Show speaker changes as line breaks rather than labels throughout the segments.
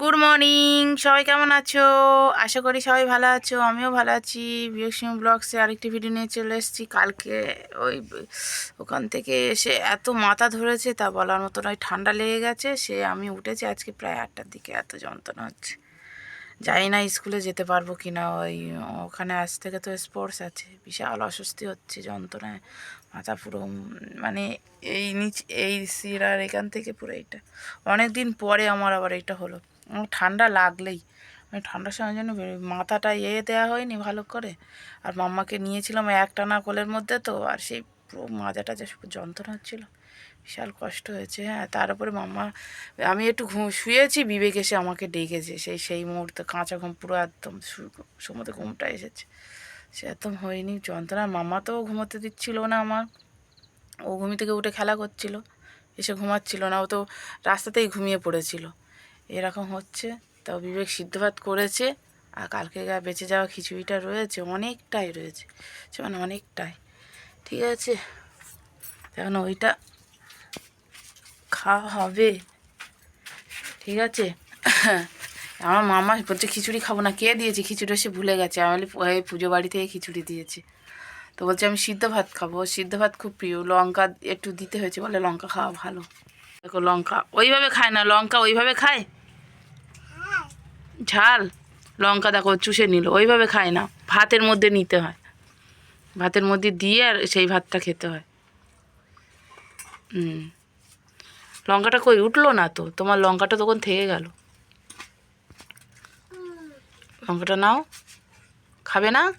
Good morning সবাই কেমন আছো? আশা করি সবাই ভালো আছো, আমিও ভালো আছি। বিয়সিং ব্লগসে আরেকটি ভিডিও নিয়ে চলে এসেছি। কালকে ওই ওখান থেকে এসে এত মাথা ধরেছে, তা বলার মতো ওই ঠান্ডা লেগে গেছে, সে আমি উঠেছি আজকে প্রায় আটটার দিকে, এত যন্ত্রণা হচ্ছে। জানি না স্কুলে যেতে পারব কি না ওই ওখানে আজ থেকে তো স্পোর্টস আছে। বিশাল অস্বস্তি হচ্ছে যন্ত্রণায়, মাথা পুরো মানে এই নিচ, এই শিরার এখান থেকে পুরো এইটা। অনেক দিন পরে আমার আবার এটা হলো। ঠান্ডা লাগলেই। আমি ঠান্ডার সময় জন্য মাথাটা এ দেওয়া হয়নি ভালো করে। আর মাম্মাকে নিয়েছিলাম একটানা কোলের মধ্যে তো, আর সেই পুরো মাজাটা যে যন্ত্রণা হচ্ছিল। বিশাল কষ্ট হয়েছে হ্যাঁ তার উপরে মাম্মা, আমি একটু ঘুম শুয়েছি, বিবেক এসে আমাকে ডেকেছে। সেই সেই মুহূর্তে কাঁচা ঘুম পুরো একদম সমুদ্রে ঘুমটা এসেছে। সে একদম হয়নি যন্ত্রণা, মাম্মা তো ঘুমোতে দিচ্ছিল না আমার। ও ঘুমি থেকে উঠে খেলা করছিল, এসে ঘুমাচ্ছিল না, ও তো রাস্তাতেই ঘুমিয়ে পড়েছিল। এরকম হচ্ছে। তাও বিবেক সিদ্ধ ভাত করেছে আর কালকে গা বেঁচে যাওয়া খিচুড়িটা রয়েছে, অনেকটাই রয়েছে। মানে অনেকটাই। ঠিক আছে? এখন ওইটা খাওয়া হবে। ঠিক আছে? আমার মামা বলছে, খিচুড়ি খাব না। কে দিয়েছে? খিচুড়ি সে ভুলে গেছে। আমি ওই পুজো বাড়ি থেকে খিচুড়ি দিয়েছে। তো বলছে, আমি সিদ্ধ ভাত খাব। সিদ্ধ ভাত খুব প্রিয়। লঙ্কা একটু দিতে হয়েছে বলে লঙ্কা খাওয়া ভালো। দেখো লঙ্কা ওইভাবে খায় না, লঙ্কা ওইভাবে খায়? ঝাল, লঙ্কা দেখো চুষে নিল, ওইভাবে খায় না। ভাতের মধ্যে নিতে হয়। ভাতের মধ্যে দিয়ে আর সেই ভাতটা খেতে হয়। হুম। লঙ্কাটা কই? উঠল না তো? তোমার লঙ্কাটা তখন থেকে গেল। লঙ্কাটা নাও। খাবে না?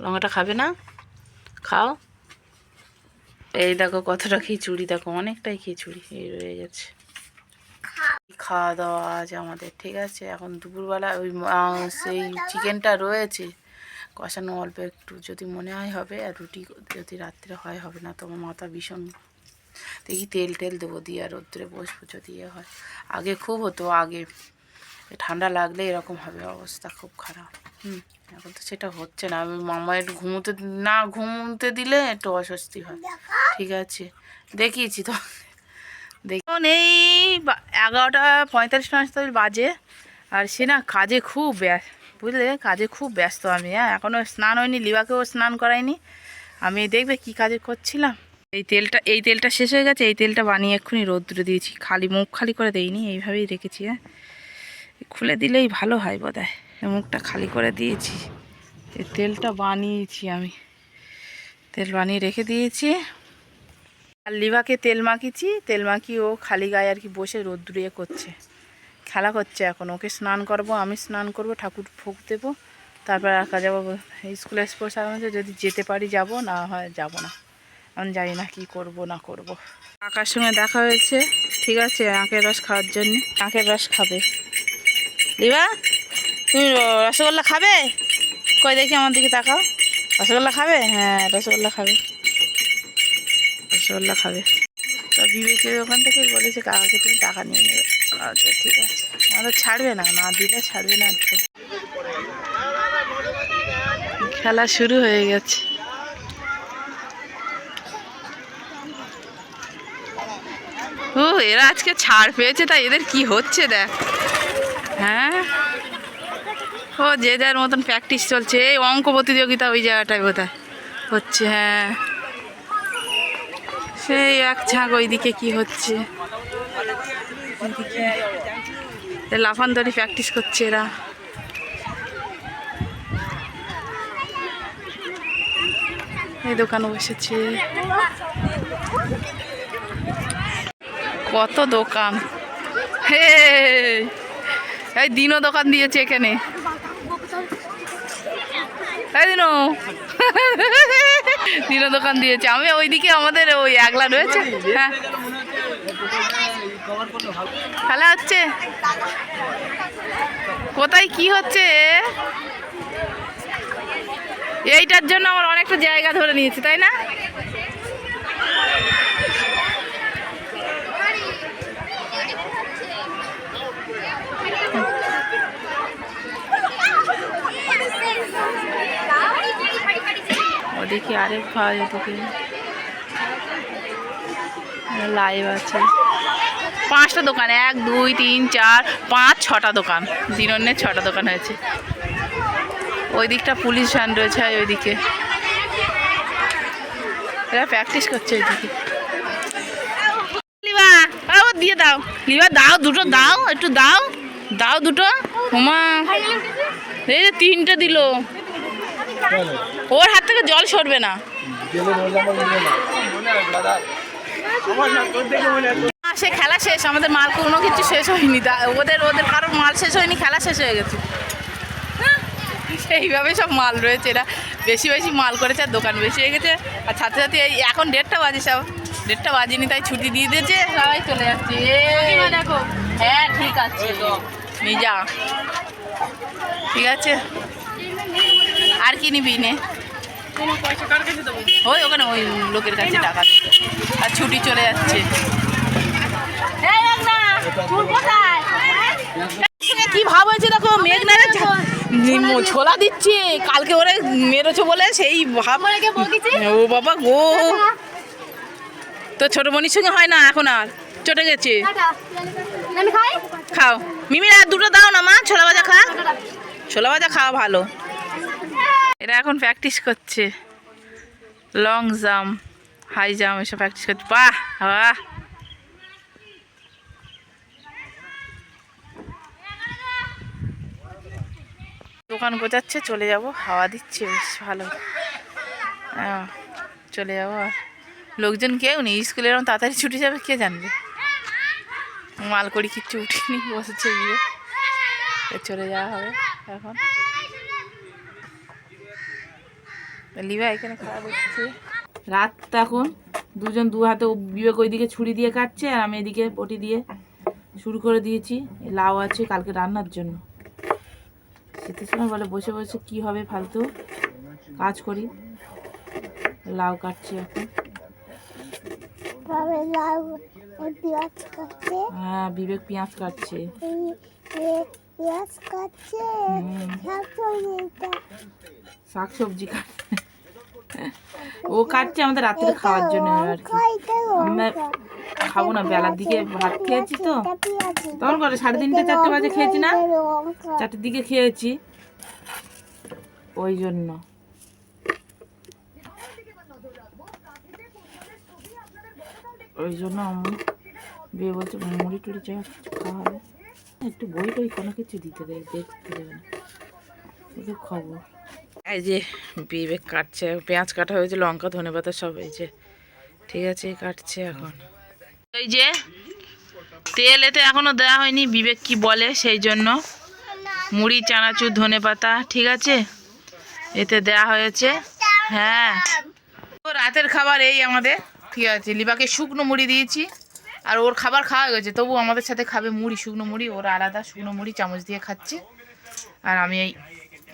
লঙ্কাটা খাবে না? খাও। এই দেখো কতটা খিচুড়ি, দেখো অনেকটাই খিচুড়ি, এই রয়ে গেছে। খাওয়া দাওয়া আজ আমাদের, ঠিক আছে? এখন দুপুরবেলা ওই সেই চিকেনটা রয়েছে। কষানো অল্প একটু, যদি মনে হয় হবে, আর রুটি যদি রাত্রে হয়, হবে না তোমার মাথা ভীষণ দেখি তেল টেল দেবো দিয়ে, আর রোদ্রে বসবো যদি ইয়ে হয়। আগে খুব হতো, আগে ঠান্ডা লাগলে এরকম হবে অবস্থা, খুব খারাপ। হুম, এখন তো সেটা হচ্ছে না। আমি মামা একটু ঘুমোতে, না ঘুমোতে দিলে একটু অস্বস্তি হয়। ঠিক আছে? দেখিয়েছি তো দেখুন এই এগারোটা পঁয়তাল্লিশ পঁয়তাল্লিশ বাজে, আর সে না কাজে খুব ব্যস্ত বুঝলে? কাজে খুব ব্যস্ত আমি হ্যাঁ? এখনও স্নান হয়নি, লিবাকেও স্নান করাইনি আমি দেখবে কি কাজে করছিলাম। এই তেলটা এই তেলটা শেষ হয়ে গেছে, এই তেলটা বানিয়ে এক্ষুনি রোদ্রে দিয়েছি। খালি মুখ খালি করে দেইনি, এইভাবেই রেখেছি হ্যাঁ? খুলে দিলেই ভালো হয় বোধ হয় মুখটা খালি করে দিয়েছি। এই তেলটা বানিয়েছি আমি। তেল বানিয়ে রেখে দিয়েছি। আর লিভাকে তেল মাখিয়েছি, তেল মাখিয়ে ও খালি গায়ে আর কি বসে রোদ্দুরিয়ে করছে। খেলা করছে এখন, ওকে স্নান করব, আমি স্নান করব, ঠাকুর ফুক দেবো, তারপর আঁকা যাব স্কুলে স্পোর্টস আছে যদি যেতে পারি যাব, না হয় যাব না। আমি জানি না কি করব, না করব। আঁকার সঙ্গে দেখা হয়েছে, ঠিক আছে আঁকের রস খাওয়ার জন্য। আঁকের রস খাবে। লিবা তুমি রসগোল্লা খাবে? কই দেখি আমার দিকে তাকাও। রসগোল্লা খাবে? হ্যাঁ রসগোল্লা খাবে। রসগোল্লা খাবে। তো বিবেকের ওখান থেকে বলেছে, কাকাকে তুমি টাকা নিয়ে নেবে। আচ্ছা ঠিক আছে। আমাদের ছাড়বে না না দিলে ছাড়বে না তো। খেলা শুরু হয়ে গেছে। ও, এরা আজকে ছাড় পেয়েছে, তাই এদের কি হচ্ছে দেখ। হ্যাঁ? ও, যে যার মতন প্র্যাকটিস চলছে, এই অঙ্ক প্রতিযোগিতা ওই জায়গাটায় বোধহয় হচ্ছে হ্যাঁ। সেই এক ঝাঁক ওইদিকে কি হচ্ছে? লাফান দড়ি প্র্যাকটিস করছে এরা। এই দোকানে বসেছে। কত দোকান। হে! এই দিনও দোকান দিয়েছে এখানে। এই দিনও। দিনও দোকান দিয়েছে। আমি ওইদিকে আমাদের ওই একলা রয়েছে। হ্যাঁ। খেলা হচ্ছে? কোথায়? কি হচ্ছে? এইটার জন্য আমার অনেকটা জায়গা ধরে নিয়েছে, তাই না? ওদিকে আরেক ভাই ওদিকে লাইভ আছে। পাঁচটা দোকান, এক, দুই, তিন, চার, পাঁচ, ছটা দোকান। দিনন্যের ছটা দোকান হয়েছে। ওই দিকটা পুলিশ ভ্যান রয়েছে আর ওইদিকে। এরা প্র্যাকটিস করছে ওইদিকে। লিবা ও দিয়ে দাও। লিবা দাও দুটো, দাও, একটু দাও। দাও দুটো। হোমা এই যে তিনটে দিল। ওর হাত থেকে জল সরবে না। সে খেলা শেষ আমাদের মাল কোনো কিছু শেষ হয়নি। ওদের ওদের কারোর মাল শেষ হয়নি খেলা শেষ হয়ে গেছে। সেইভাবে সব মাল রয়েছে এরা বেশি বেশি মাল করেছে আর দোকান বেশি হয়ে গেছে। আর ছাত্র ছাত্রী এই এখন ডেটটা বাজে সব। ডেটটা বাজেনি তাই ছুটি দিয়ে দিয়েছে। সবাই চলে যাচ্ছে। দেখো। হ্যাঁ ঠিক আছে। যা। ঠিক আছে? আর কি নিবি নে? ওই ওখানে ওই লোকের কাছে টাকা আর ছুটি চলে যাচ্ছে। সঙ্গে কি ভাব হয়েছে দেখো মেঘনারে ছোলা দিচ্ছে। কালকে ওরে মেরেছো বলে সেই ভাব। ও বাবা গো। তো ছোট বোনির সঙ্গে হয় না এখন আর? চটে গেছে। খাও। মিমির আর দুটো দাও না মা ছোলা ভাজা খা। ছোলা ভাজা খাওয়া ভালো। এরা এখন প্র্যাকটিস করছে। লং জাম্প হাই জাম্প এসব প্র্যাকটিস করছে। বাহ বাহ। দোকান গোছাচ্ছে চলে যাব। হাওয়া দিচ্ছে বেশ ভালো। হ্যাঁ, চলে যাব আর। লোকজন কেউ নেই স্কুলে এরকম তাড়াতাড়ি ছুটি যাবে কে জানবে? মাল করি কিচ্ছু উঠিনি বসেছে গিয়ে। চলে যাওয়া হবে এখন। লিভা এখানে খাওয়া দেখছে রাত এখন দুজন দু হাতে বিবেক ওইদিকে ছুরি দিয়ে কাটছে আর আমি এদিকে পটি দিয়ে শুরু করে দিয়েছি। লাউ আছে কালকে রান্নার জন্য। শীতের সময় বলে বসে বসে কি হবে ফালতু কাজ করি। লাউ কাটছি এখন।
লাউ
হ্যাঁ বিবেক পেঁয়াজ কাটছে।
পেঁয়াজ কাটছে।
শাক সবজি কাটছে। ও কাটছে আমাদের রাত্রে খাওয়ার জন্য আর কি। আমরা খাব না, বেলার দিকে ভাত খেয়েছি তো। তখন করে সাড়ে তিনটে, চারটে বাজে খেয়েছি না? চারটের দিকে খেয়েছি। ওই জন্য। ওই জন্য আমি বিয়ে বলছে, মুড়ি টুড়ি যা খাওয়া একটু বই টই কোনো কিছু দিতে দেয়, দেখতে দেবে না। খবর। এই যে বিবেক কাটছে, পেঁয়াজ কাটা হয়েছে, লঙ্কা, ধনে পাতা সব এই যে, ঠিক আছে কাটছে এখন। এই যে, তেল এতে এখনও দেওয়া হয়নি, বিবেক কি বলে সেই জন্য। মুড়ি, চানাচুর, ধনে পাতা, ঠিক আছে? এতে দেয়া হয়েছে হ্যাঁ। ও রাতের খাবার এই আমাদের, ঠিক আছে, লিবাকে শুকনো মুড়ি দিয়েছি, আর ওর খাবার খাওয়া গেছে, তবু আমাদের সাথে খাবে মুড়ি, শুকনো মুড়ি, ওর আলাদা শুকনো মুড়ি, চামচ দিয়ে খাচ্ছে। আর আমি এই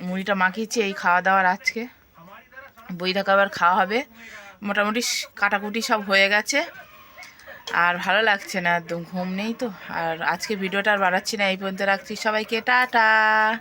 মুড়িটা মাখিয়েছি, এই খাওয়া দাওয়ার আজকে। বইটা খাবার খাওয়া হবে। মোটামুটি কাটাকুটি সব হয়ে গেছে। আর ভালো লাগছে না, একদম ঘুম নেই তো। আর আজকে ভিডিওটা আর বাড়াচ্ছি না, এই পর্যন্ত রাখছি। সবাইকে টাটা।